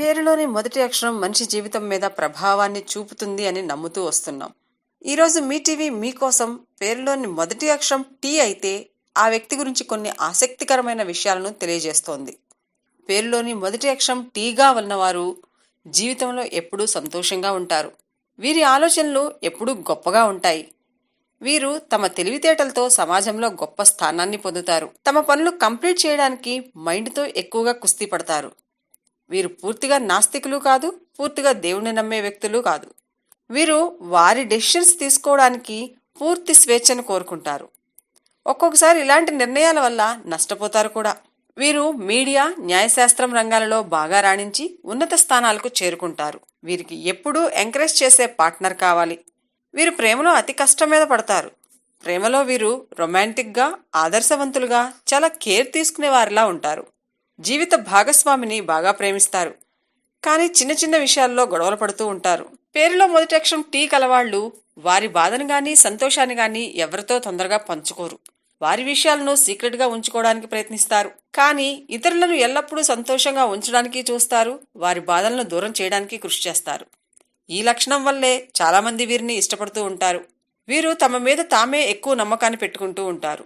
పేరులోని మొదటి అక్షరం మనిషి జీవితం మీద ప్రభావాన్ని చూపుతుంది అని నమ్ముతూ వస్తున్నాం. ఈరోజు మీ టీవీ మీకోసం పేరులోని మొదటి అక్షరం టీ అయితే ఆ వ్యక్తి గురించి కొన్ని ఆసక్తికరమైన విషయాలను తెలియజేస్తోంది. పేరులోని మొదటి అక్షరం టీగా ఉన్నవారు జీవితంలో ఎప్పుడూ సంతోషంగా ఉంటారు. వీరి ఆలోచనలు ఎప్పుడూ గొప్పగా ఉంటాయి. వీరు తమ తెలివితేటలతో సమాజంలో గొప్ప స్థానాన్ని పొందుతారు. తమ పనులు కంప్లీట్ చేయడానికి మైండ్తో ఎక్కువగా కుస్తీ పడతారు. వీరు పూర్తిగా నాస్తికులు కాదు పూర్తిగా దేవుణ్ణి నమ్మే వ్యక్తులు కాదు. వీరు వారి డెసిషన్స్ తీసుకోవడానికి పూర్తి స్వేచ్ఛను కోరుకుంటారు. ఒక్కొక్కసారి ఇలాంటి నిర్ణయాల వల్ల నష్టపోతారు కూడా. వీరు మీడియా న్యాయశాస్త్రం రంగాలలో బాగా రాణించి ఉన్నత స్థానాలకు చేరుకుంటారు. వీరికి ఎప్పుడూ ఎంకరేజ్ చేసే పార్ట్నర్ కావాలి. వీరు ప్రేమలో అతి కష్టం మీద పడతారు. ప్రేమలో వీరు రొమాంటిక్గా ఆదర్శవంతులుగా చాలా కేర్ తీసుకునే వారిలా ఉంటారు. జీవిత భాగస్వామిని బాగా ప్రేమిస్తారు. కానీ చిన్న చిన్న విషయాల్లో గొడవలు పడుతూ ఉంటారు. పేరులో మొదటి అక్షరం టీ కలవాళ్ళు వారి బాధను గాని సంతోషాన్ని గాని ఎవరితో తొందరగా పంచుకోరు. వారి విషయాలను సీక్రెట్గా ఉంచుకోవడానికి ప్రయత్నిస్తారు. కానీ ఇతరులను ఎల్లప్పుడూ సంతోషంగా ఉంచడానికి చూస్తారు వారి బాధలను దూరం చేయడానికి కృషి చేస్తారు. ఈ లక్షణం వల్లే చాలామంది వీరిని ఇష్టపడుతూ ఉంటారు. వీరు తమ మీద తామే ఎక్కువ నమ్మకాన్ని పెట్టుకుంటూ ఉంటారు.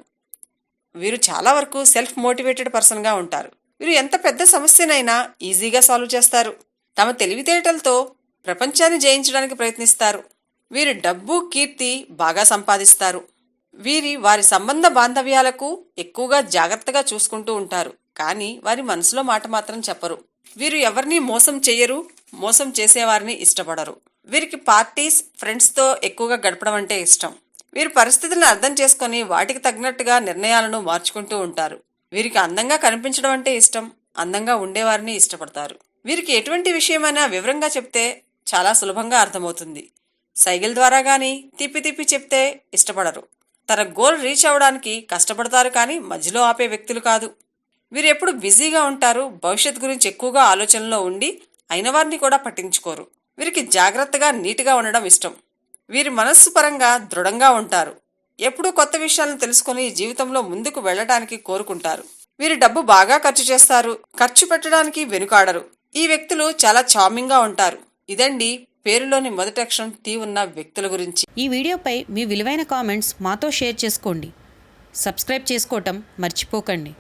వీరు చాలా వరకు సెల్ఫ్ మోటివేటెడ్ పర్సన్గా ఉంటారు. వీరు ఎంత పెద్ద సమస్యనైనా ఈజీగా సాల్వ్ చేస్తారు. తమ తెలివితేటలతో ప్రపంచాన్ని జయించడానికి ప్రయత్నిస్తారు. వీరు డబ్బు కీర్తి బాగా సంపాదిస్తారు. వీరి వారి సంబంధ బాంధవ్యాలకు ఎక్కువగా జాగ్రత్తగా చూసుకుంటూ ఉంటారు. కానీ వారి మనసులో మాట మాత్రం చెప్పరు. వీరు ఎవరిని మోసం చేయరు మోసం చేసేవారిని ఇష్టపడరు. వీరికి పార్టీస్ ఫ్రెండ్స్తో ఎక్కువగా గడపడం అంటే ఇష్టం. వీరు పరిస్థితులను అర్థం చేసుకొని వాటికి తగినట్టుగా నిర్ణయాలను మార్చుకుంటూ ఉంటారు. వీరికి అందంగా కనిపించడం అంటే ఇష్టం. అందంగా ఉండేవారిని ఇష్టపడతారు. వీరికి ఎటువంటి విషయమైనా వివరంగా చెప్తే చాలా సులభంగా అర్థమవుతుంది. సైకిల్ ద్వారా కానీ తిప్పి తిప్పి చెప్తే ఇష్టపడరు. తన గోల్ రీచ్ అవ్వడానికి కష్టపడతారు కానీ మధ్యలో ఆపే వ్యక్తులు కాదు. వీరు ఎప్పుడు బిజీగా ఉంటారు భవిష్యత్ గురించి ఎక్కువగా ఆలోచనలో ఉండి అయిన వారిని కూడా పట్టించుకోరు. వీరికి జాగ్రత్తగా నీట్గా ఉండడం ఇష్టం. వీరి మనస్సు పరంగా దృఢంగా ఉంటారు. ఎప్పుడూ కొత్త విషయాలను తెలుసుకుని జీవితంలో ముందుకు వెళ్ళడానికి కోరుకుంటారు. వీరు డబ్బు బాగా ఖర్చు చేస్తారు. ఖర్చు పెట్టడానికి వెనుకాడరు. ఈ వ్యక్తులు చాలా చార్మింగ్గా ఉంటారు. ఇదండి పేరులోని మొదటి అక్షరం టీ ఉన్న వ్యక్తుల గురించి. ఈ వీడియోపై మీ విలువైన కామెంట్స్ మాతో షేర్ చేసుకోండి. సబ్స్క్రైబ్ చేసుకోవటం మర్చిపోకండి.